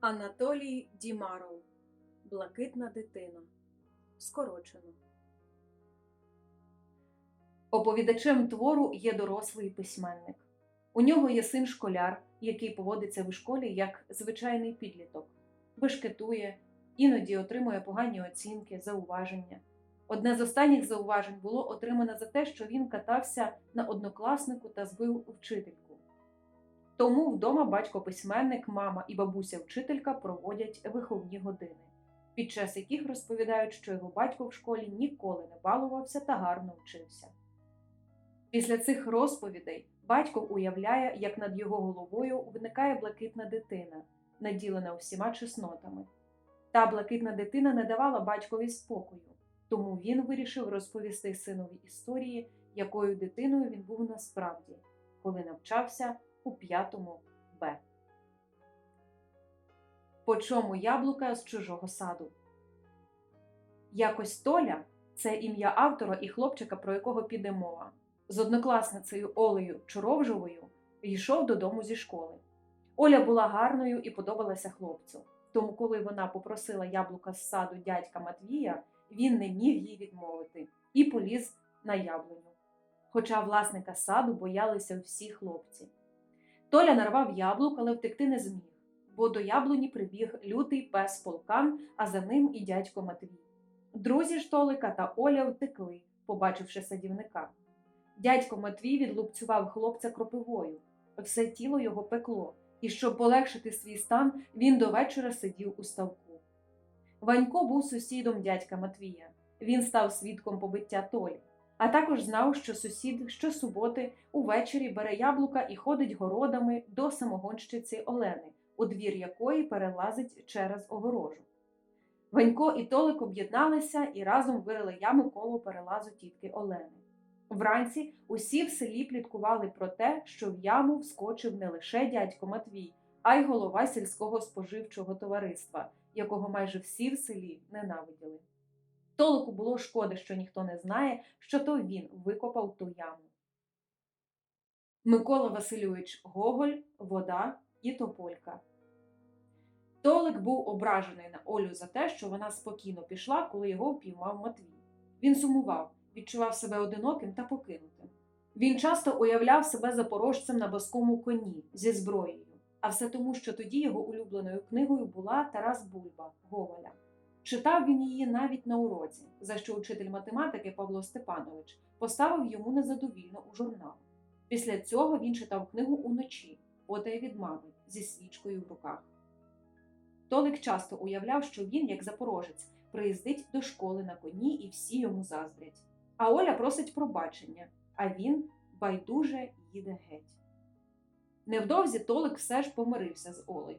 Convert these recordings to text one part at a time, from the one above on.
Анатолій Дімаров Блакитна дитина. Скорочено. Оповідачем твору є дорослий письменник. У нього є син школяр, який поводиться в школі як звичайний підліток, бешкетує, іноді отримує погані оцінки, зауваження. Одне з останніх зауважень було отримане за те, що він катався на однокласнику та збив вчительку. Тому вдома батько письменник, мама і бабуся вчителька проводять виховні години, під час яких розповідають, що його батько в школі ніколи не балувався та гарно вчився. Після цих розповідей батько уявляє, як над його головою виникає блакитна дитина, наділена всіма чеснотами. Та блакитна дитина не давала батькові спокою, тому він вирішив розповісти синові історії, якою дитиною він був насправді, коли навчався у п'ятому Б. По чому яблука з чужого саду? Якось Толя це ім'я автора і хлопчика, про якого піде мова. З однокласницею Олею Чоровжовою йшов додому зі школи. Оля була гарною і подобалася хлопцю. Тому, коли вона попросила яблука з саду дядька Матвія, він не міг їй відмовити і поліз на яблуню. Хоча власника саду боялися всі хлопці. Толя нарвав яблук, але втекти не зміг, бо до яблуні прибіг лютий пес полкан, а за ним і дядько Матвій. Друзі ж Толика та Оля втекли, побачивши садівника. Дядько Матвій відлупцював хлопця кропивою. Все тіло його пекло, і щоб полегшити свій стан, він до вечора сидів у ставку. Ванько був сусідом дядька Матвія. Він став свідком побиття Толі, а також знав, що сусід щосуботи увечері бере яблука і ходить городами до самогонщиці Олени, у двір якої перелазить через огорожу. Ванько і Толик об'єдналися і разом вирили яму коло перелазу тітки Олени. Вранці усі в селі пліткували про те, що в яму вскочив не лише дядько Матвій, а й голова сільського споживчого товариства, якого майже всі в селі ненавиділи. Толику було шкода, що ніхто не знає, що то він викопав ту яму. Микола Васильович Гоголь, Вода і Тополька. Толик був ображений на Олю за те, що вона спокійно пішла, коли його впіймав Матвій. Він сумував, відчував себе одиноким та покинутим. Він часто уявляв себе запорожцем на баскому коні зі зброєю, а все тому, що тоді його улюбленою книгою була Тарас Бульба Гоголя. Читав він її навіть на уроці, за що учитель математики Павло Степанович поставив йому незадовільно у журнал. Після цього він читав книгу уночі, потай від мами, зі свічкою в руках. Толик часто уявляв, що він, як запорожець, приїздить до школи на коні і всі йому заздрять. А Оля просить пробачення, а він байдуже їде геть. Невдовзі Толик все ж помирився з Олею.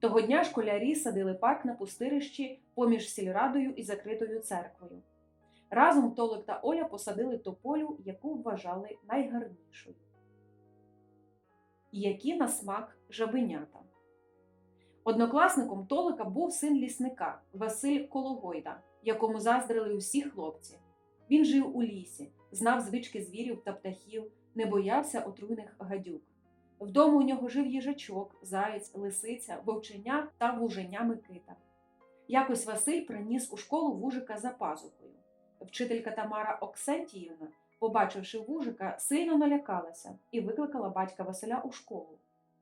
Того дня школярі садили парк на пустирищі поміж сільрадою і закритою церквою. Разом Толик та Оля посадили тополю, яку вважали найгарнішою. Які на смак жабенята. Однокласником Толика був син лісника Василь Кологойда, якому заздрили усі хлопці. Він жив у лісі, знав звички звірів та птахів, не боявся отруйних гадюк. Вдома у нього жив їжачок, заєць, лисиця, вовченя та вуженя Микита. Якось Василь приніс у школу вужика за пазухою. Вчителька Тамара Оксентіївна, побачивши вужика, сильно налякалася і викликала батька Василя у школу.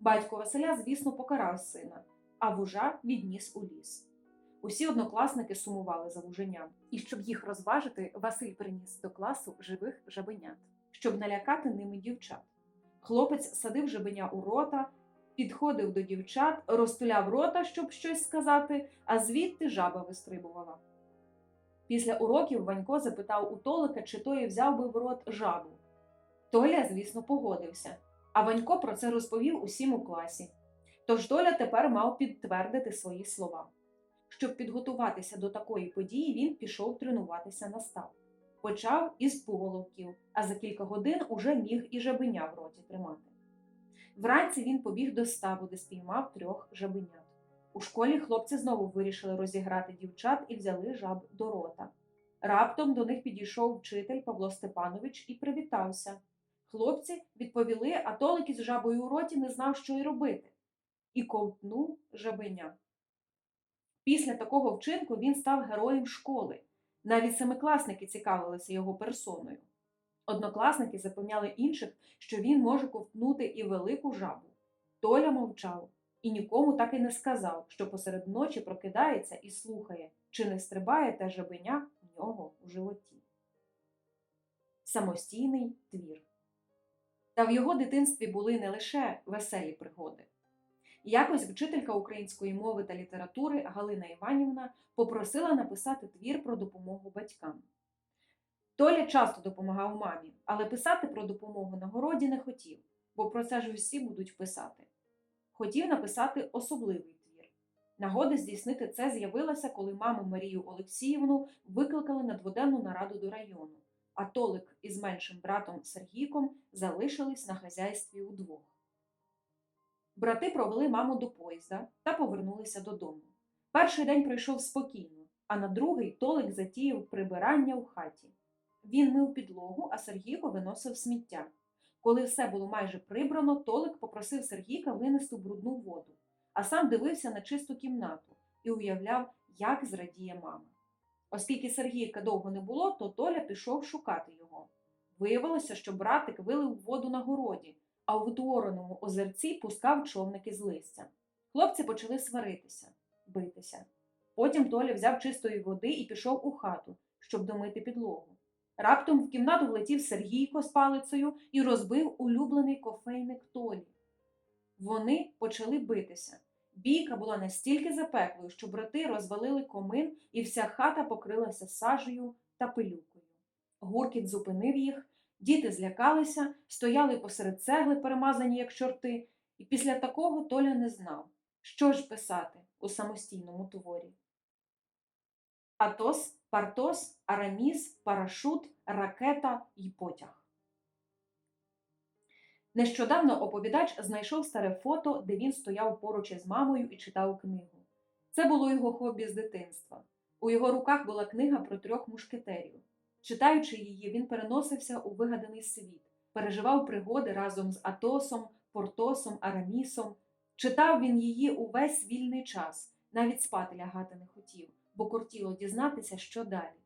Батько Василя, звісно, покарав сина, а вужа відніс у ліс. Усі однокласники сумували за вуженям, і щоб їх розважити, Василь приніс до класу живих жабенят, щоб налякати ними дівчат. Хлопець садив жабеня у рота, підходив до дівчат, розтуляв рота, щоб щось сказати, а звідти жаба вистрибувала. Після уроків Ванько запитав у Толика, чи той взяв би в рот жабу. Толя, звісно, погодився, а Ванько про це розповів усім у класі. Тож Толя тепер мав підтвердити свої слова. Щоб підготуватися до такої події, він пішов тренуватися на став. Почав із пуголовків, а за кілька годин уже міг і жабеня в роті тримати. Вранці він побіг до ставу, де спіймав трьох жабенят. У школі хлопці знову вирішили розіграти дівчат і взяли жаб до рота. Раптом до них підійшов вчитель Павло Степанович і привітався. Хлопці відповіли, а Толик із жабою у роті не знав, що й робити. і ковтнув жабеня. Після такого вчинку він став героєм школи. Навіть семикласники цікавилися його персоною. Однокласники запевняли інших, що він може ковтнути і велику жабу. Толя мовчав і нікому так і не сказав, що посеред ночі прокидається і слухає, чи не стрибає те жабеня в нього у животі. Самостійний твір. Та в його дитинстві були не лише веселі пригоди. Якось вчителька української мови та літератури Галина Іванівна попросила написати твір про допомогу батькам. Толя часто допомагав мамі, але писати про допомогу на городі не хотів, бо про це ж усі будуть писати. Хотів написати особливий твір. Нагода здійснити це з'явилася, коли маму Марію Олексіївну викликали на дводенну нараду до району, а Толик із меншим братом Сергійком залишились на хазяйстві удвох. Брати провели маму до поїзда та повернулися додому. Перший день пройшов спокійно, а на другий Толик затіяв прибирання в хаті. Він мив підлогу, а Сергійко виносив сміття. Коли все було майже прибрано, Толик попросив Сергійка винести брудну воду, а сам дивився на чисту кімнату і уявляв, як зрадіє мама. Оскільки Сергійка довго не було, то Толя пішов шукати його. Виявилося, що братик вилив воду на городі, а в утвореному озерці пускав човники з листя. Хлопці почали сваритися, битися. Потім Толя взяв чистої води і пішов у хату, щоб домити підлогу. Раптом в кімнату влетів Сергійко з палицею і розбив улюблений кофейник Толі. Вони почали битися. Бійка була настільки запеклою, що брати розвалили комин, і вся хата покрилася сажею та пилюкою. Гуркіт зупинив їх, діти злякалися, стояли посеред цегли, перемазані як чорти, і після такого Толя не знав, що ж писати у самостійному творі. Атос, Партос, Араміс, Парашут, Ракета й потяг. Нещодавно оповідач знайшов старе фото, де він стояв поруч із мамою і читав книгу. Це було його хобі з дитинства. У його руках була книга про трьох мушкетерів. Читаючи її, він переносився у вигаданий світ, переживав пригоди разом з Атосом, Портосом, Арамісом. Читав він її увесь вільний час, навіть спати лягати не хотів, бо кортіло дізнатися, що далі.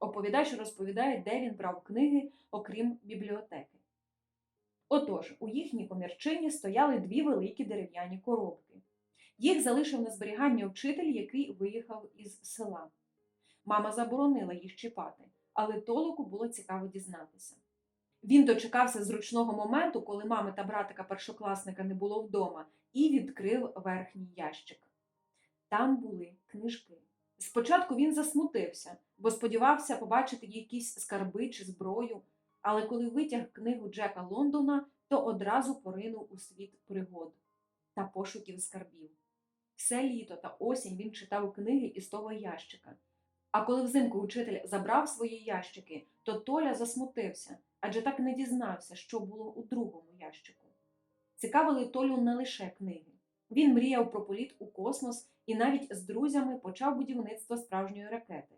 Оповідач розповідає, де він брав книги, окрім бібліотеки. Отож, у їхній комірчині стояли дві великі дерев'яні коробки. Їх залишив на зберігання вчитель, який виїхав із села. Мама заборонила їх чіпати, але Толоку було цікаво дізнатися. Він дочекався зручного моменту, коли мами та братика першокласника не було вдома, і відкрив верхній ящик. Там були книжки. Спочатку він засмутився, бо сподівався побачити якісь скарби чи зброю, але коли витяг книгу Джека Лондона, то одразу поринув у світ пригод та пошуків скарбів. Все літо та осінь він читав книги із того ящика. А коли взимку учитель забрав свої ящики, то Толя засмутився, адже так не дізнався, що було у другому ящику. Цікавили Толю не лише книги. Він мріяв про політ у космос і навіть з друзями почав будівництво справжньої ракети.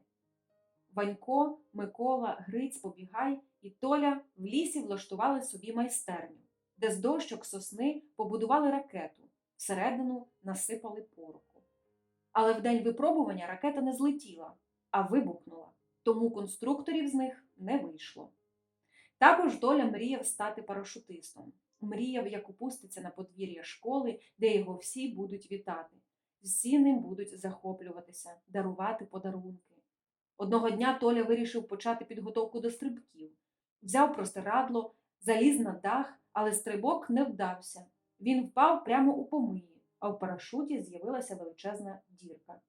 Ванько, Микола, Гриць, Побігай і Толя в лісі влаштували собі майстерню, де з дощок сосни побудували ракету, всередину насипали пороху. Але в день випробування ракета не злетіла, а вибухнула, тому конструкторів з них не вийшло. Також Толя мріяв стати парашутистом, мріяв, як опуститься на подвір'я школи, де його всі будуть вітати. Всі ним будуть захоплюватися, дарувати подарунки. Одного дня Толя вирішив почати підготовку до стрибків. Взяв простирадло, заліз на дах, але стрибок не вдався. Він впав прямо у помиї, а в парашуті з'явилася величезна дірка.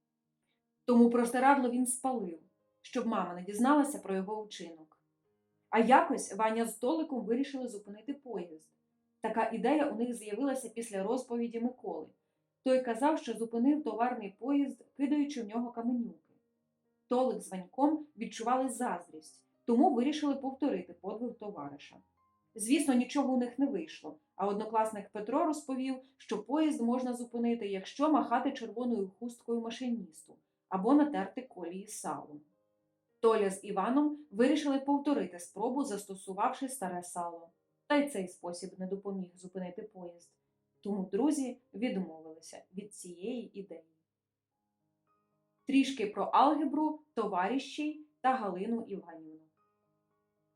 Тому простирадло він спалив, щоб мама не дізналася про його вчинок. А якось Ваня з Толиком вирішили зупинити поїзд. Така ідея у них з'явилася після розповіді Миколи. Той казав, що зупинив товарний поїзд, кидаючи в нього каменюки. Толик з Ваньком відчували заздрість, тому вирішили повторити подвиг товариша. Звісно, нічого у них не вийшло, а однокласник Петро розповів, що поїзд можна зупинити, якщо махати червоною хусткою машиністу або натерти колії салом. Толя з Іваном вирішили повторити спробу, застосувавши старе сало. Та й цей спосіб не допоміг зупинити поїзд. Тому друзі відмовилися від цієї ідеї. Трішки про алгебру, товаріщей та Галину Іванівну.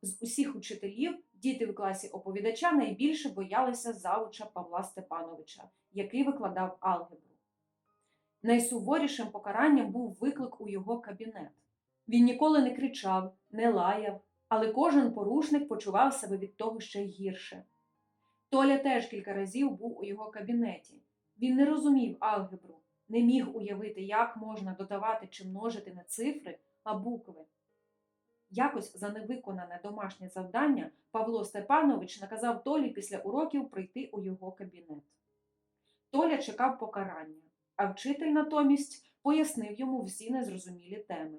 З усіх учителів діти в класі оповідача найбільше боялися завуча Павла Степановича, який викладав алгебру. Найсуворішим покаранням був виклик у його кабінет. Він ніколи не кричав, не лаяв, але кожен порушник почував себе від того ще гірше. Толя теж кілька разів був у його кабінеті. Він не розумів алгебру, не міг уявити, як можна додавати чи множити не цифри, а букви. Якось за невиконане домашнє завдання Павло Степанович наказав Толі після уроків прийти у його кабінет. Толя чекав покарання, а вчитель натомість пояснив йому всі незрозумілі теми.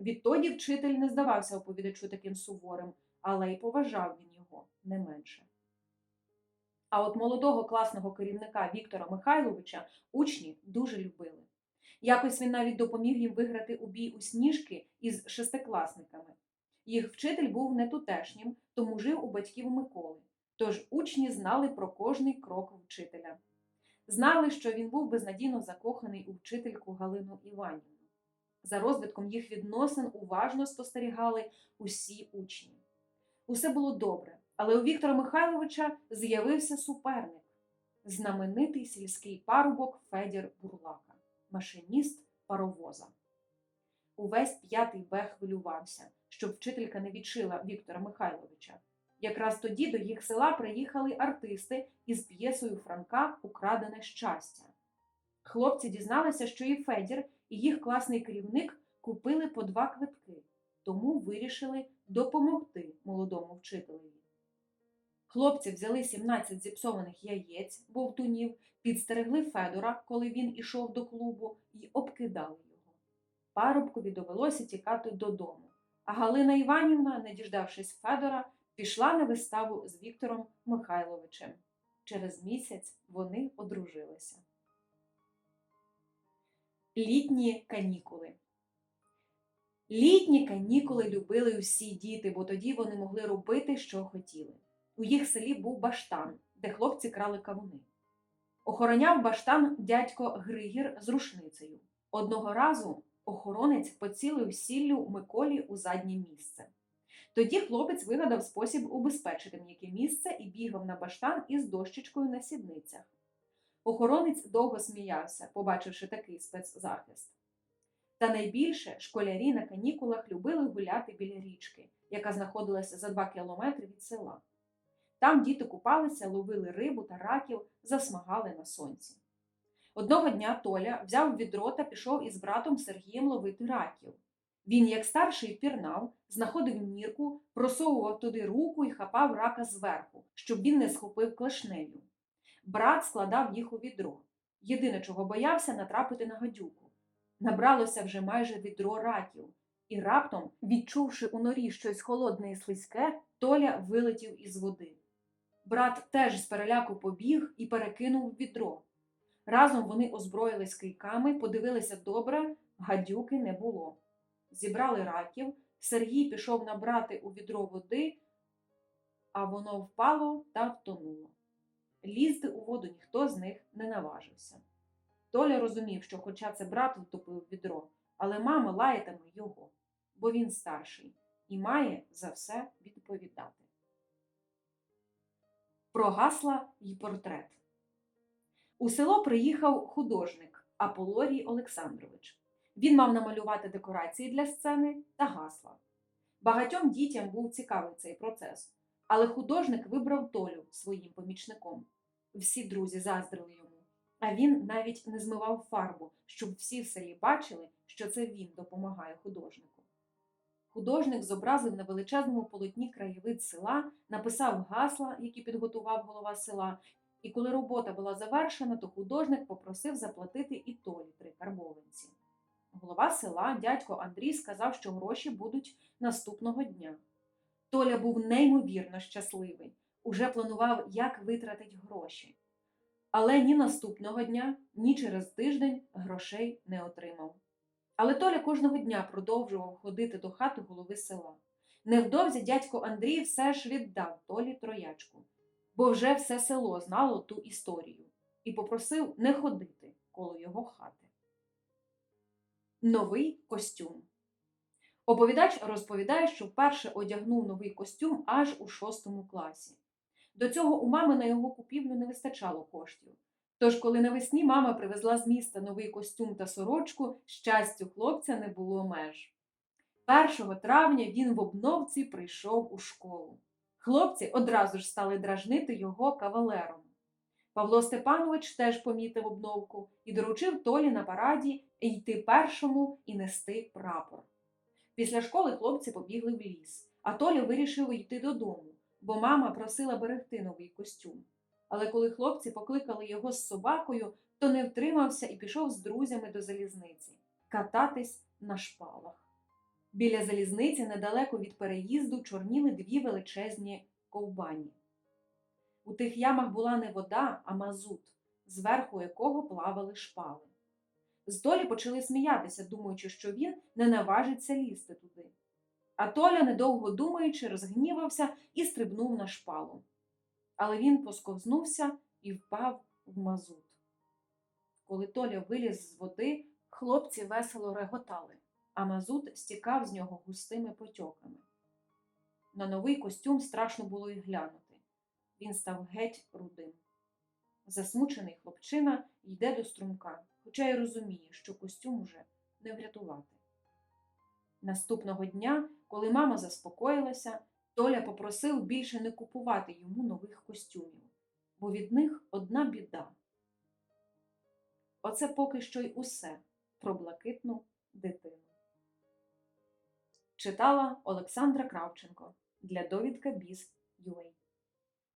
Відтоді вчитель не здавався оповідачу таким суворим, але й поважав він його не менше. А от молодого класного керівника Віктора Михайловича учні дуже любили. Якось він навіть допоміг їм виграти у бій у сніжки із шестикласниками. Їх вчитель був не тутешнім, тому жив у батьків Миколи. Тож учні знали про кожний крок вчителя. Знали, що він був безнадійно закоханий у вчительку Галину Іванівну. За розвитком їх відносин уважно спостерігали усі учні. Усе було добре, але у Віктора Михайловича з'явився суперник знаменитий сільський парубок Федір Бурлака, машиніст паровоза. Увесь п'ятий Б хвилювався, щоб вчителька не відшила Віктора Михайловича. Якраз тоді до їх села приїхали артисти із п'єсою Франка Украдене щастя. Хлопці дізналися, що і Федір, і їх класний керівник купили по два квитки, тому вирішили допомогти молодому вчителеві. Хлопці взяли 17 зіпсованих яєць, бовтунів, підстерегли Федора, коли він ішов до клубу, і обкидали його. Парубкові довелося тікати додому, а Галина Іванівна, не діждавшись Федора, пішла на виставу з Віктором Михайловичем. Через місяць вони одружилися. Літні канікули. Літні канікули любили всі діти, бо тоді вони могли робити, що хотіли. У їх селі був баштан, де хлопці крали кавуни. Охороняв баштан дядько Григір з рушницею. Одного разу охоронець поцілив сіллю Миколі у заднє місце. Тоді хлопець вигадав спосіб убезпечити м'яке місце і бігав на баштан із дощечкою на сідницях. Охоронець довго сміявся, побачивши такий спецзахист. Та найбільше школярі на канікулах любили гуляти біля річки, яка знаходилася за два кілометри від села. Там діти купалися, ловили рибу та раків, засмагали на сонці. Одного дня Толя взяв відро та пішов із братом Сергієм ловити раків. Він, як старший, пірнав, знаходив нірку, просовував туди руку і хапав рака зверху, щоб він не схопив клешнею. Брат складав їх у відро. Єдине, чого боявся, натрапити на гадюку. Набралося вже майже відро раків, і раптом, відчувши у норі щось холодне і слизьке, Толя вилетів із води. Брат теж з переляку побіг і перекинув відро. Разом вони озброїлись кийками, подивилися добре, гадюки не було. Зібрали раків, Сергій пішов набрати у відро води, а воно впало та втонуло. Лізти у воду ніхто з них не наважився. Толя розумів, що, хоча це брат втопив відро, але мама лаятиме його, бо він старший і має за все відповідати. Про гасла й портрет. У село приїхав художник Аполорій Олександрович. Він мав намалювати декорації для сцени та гасла. Багатьом дітям був цікавий цей процес, але художник вибрав Толю своїм помічником. Всі друзі заздрили йому, а він навіть не змивав фарбу, щоб всі в селі бачили, що це він допомагає художнику. Художник зобразив на величезному полотні краєвид села, написав гасла, які підготував голова села, і коли робота була завершена, то художник попросив заплатити і Толі три карбованці. Голова села, дядько Андрій, сказав, що гроші будуть наступного дня. Толя був неймовірно щасливий, уже планував, як витратить гроші. Але ні наступного дня, ні через тиждень грошей не отримав. Але Толя кожного дня продовжував ходити до хати голови села. Невдовзі дядько Андрій все ж віддав Толі троячку. бо вже все село знало ту історію, і попросив не ходити коло його хати. Новий костюм. Оповідач розповідає, що вперше одягнув новий костюм аж у шостому класі. До цього у мами на його купівлю не вистачало коштів. Тож, коли навесні мама привезла з міста новий костюм та сорочку, щастю хлопця не було меж. 1 травня він в обновці прийшов у школу. Хлопці одразу ж стали дражнити його кавалером. Павло Степанович теж помітив обновку і доручив Толі на параді йти першому і нести прапор. Після школи хлопці побігли в ліс, а Толя вирішив йти додому, бо мама просила берегти новий костюм. Але коли хлопці покликали його з собакою, то не втримався і пішов з друзями до залізниці кататись на шпалах. Біля залізниці, недалеко від переїзду, чорніли дві величезні ковбані. У тих ямах була не вода, а мазут, зверху якого плавали шпали. З Толі почали сміятися, думаючи, що він не наважиться лізти туди. А Толя, недовго думаючи, розгнівався і стрибнув на шпалу. Але він посковзнувся і впав в мазут. Коли Толя виліз з води, хлопці весело реготали, а мазут стікав з нього густими потьоками. На новий костюм страшно було й глянути. Він став геть рудим. Засмучений хлопчина йде до струмка, хоча й розуміє, що костюм уже не врятувати. Наступного дня, коли мама заспокоїлася, Толя попросив більше не купувати йому нових костюмів, бо від них одна біда. Оце поки що й усе про блакитну дитину. Читала Олександра Кравченко для довідка Біз.UA